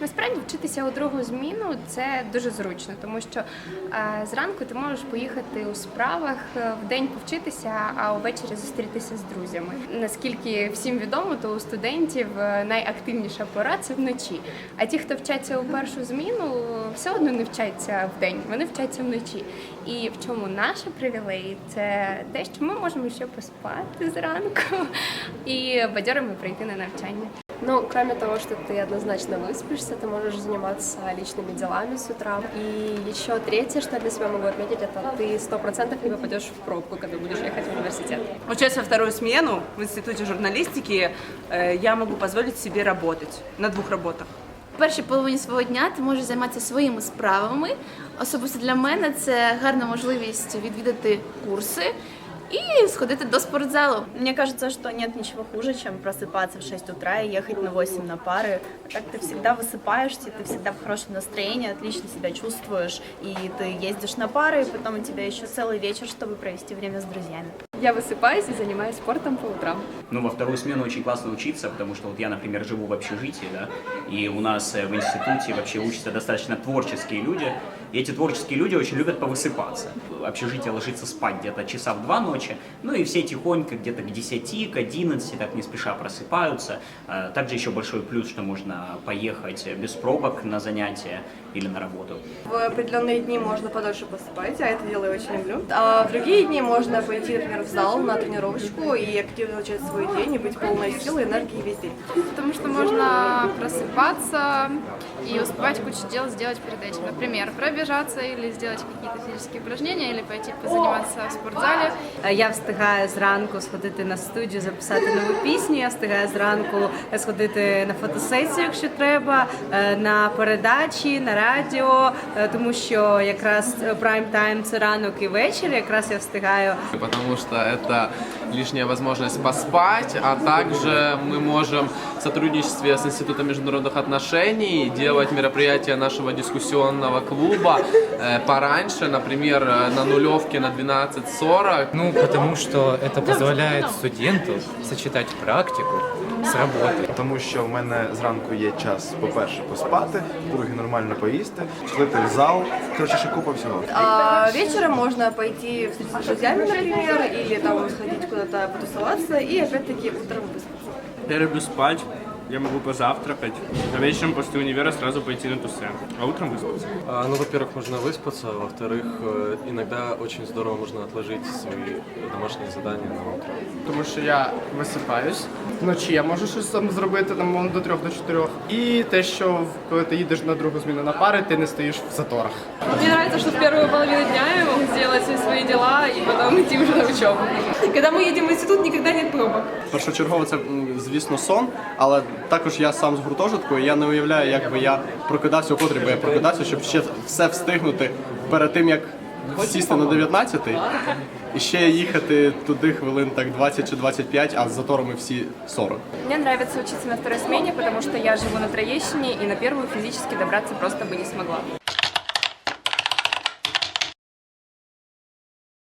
Насправді вчитися у другу зміну це дуже зручно, тому що е, зранку ти можеш поїхати у справах е, в день повчитися, а увечері зустрітися з друзями. Наскільки всім відомо, то у студентів е, найактивніша пора це вночі. А ті, хто вчаться у першу зміну, все одно не вчаться в день, вони вчаться вночі. І в чому наша привілеї? Це те, що ми можемо ще поспати зранку і бадьорами прийти на навчання. Ну, кроме того, что ты однозначно выспишься, ты можешь заниматься личными делами с утра. И еще третье, что я для себя могу отметить, это ты сто процентов не попадешь в пробку, когда будешь ехать в университет. Учась во вторую смену в Институте журналистики, э, я могу позволить себе работать на двух работах. В першій половині свого дня ти можеш займатися своїми справами. Особисто для мене це гарна можливість відвідати курси і сходити до спортзалу. Мне кажется, что нет ничего хуже, чем просыпаться в 6 утра и ехать на 8 на пары. Так ты всегда высыпаешься, ты всегда в хорошем настроении, отлично себя чувствуешь, и ты ездишь на пары, и потом у тебя еще целый вечер, чтобы провести время с друзьями. Я высыпаюсь и занимаюсь спортом по утрам. Ну, во вторую смену очень классно учиться, потому что вот я, например, живу в общежитии, да, и у нас э, в институте вообще учатся достаточно творческие люди, и эти творческие люди очень любят повысыпаться. Общежитие ложится спать где-то часа в два ночи, ну и все тихонько где-то к 10, к 11, так не спеша просыпаются. Э, Также еще большой плюс, что можно поехать без пробок на занятия или на работу. В определенные дни можно подольше поспать, а это дело я очень люблю. А в другие дни можно пойти, например, в зал на тренировочку и активно начать свой день и быть полной силы и энергии весь день. Потому что можно просыпаться и успевать кучу дел сделать перед этим. Например, пробежаться или сделать какие-то физические упражнения, или пойти позаниматься в спортзале. Я встигаю зранку сходити на студію, записати нову пісню. Я встигаю зранку сходити на фотосесію, якщо треба, е, на передачі, на радіо, е, тому що якраз прайм тайм це ранок і вечір. Якраз я встигаю потому что это лишняя возможность поспать, а также мы можем в сотрудничестве с Институтом международных отношений делать мероприятия нашего дискуссионного клуба э, пораньше, например, э, на нулевке на 12.40. Ну, потому что это позволяет студенту сочетать практику с работой. Тому що в мене зранку є час, по-перше, поспати, по-друге, нормально поїсти, сходити в зал. Коротше, ще купа всього. А вечером можно пойти встретиться с друзьями, например, или там сходить куда-то потусоваться и опять-таки утром выспаться. Я люблю спать, я могу позавтракать, а вечером после универа сразу пойти на тусы, а утром выспаться. ну, во-первых, можно выспаться, во-вторых, э, иногда очень здорово можно отложить свои домашние задания на утро. Тому що я висипаюсь, вночі я можу щось там зробити там до трьох до чотирьох. І те, що коли ти їдеш на другу зміну на пари, ти не стоїш в заторах. Мне нравится, что в первую половину дня я могу сделать все свои дела и потом идти уже на учебу. Когда мы едем в институт, никогда нет пробок. Першочергово це, звісно, сон, але також я сам з гуртожитку, і я не уявляю, як би я прокидався у котрі, бо я прокидався, щоб ще все встигнути перед тим, як сісти на 19-й, і ще їхати туди хвилин так 20 чи 25, а з заторами всі 40. Мне нравится учиться на второй смене, потому что я живу на Троещине и на первую физически добраться просто бы не смогла.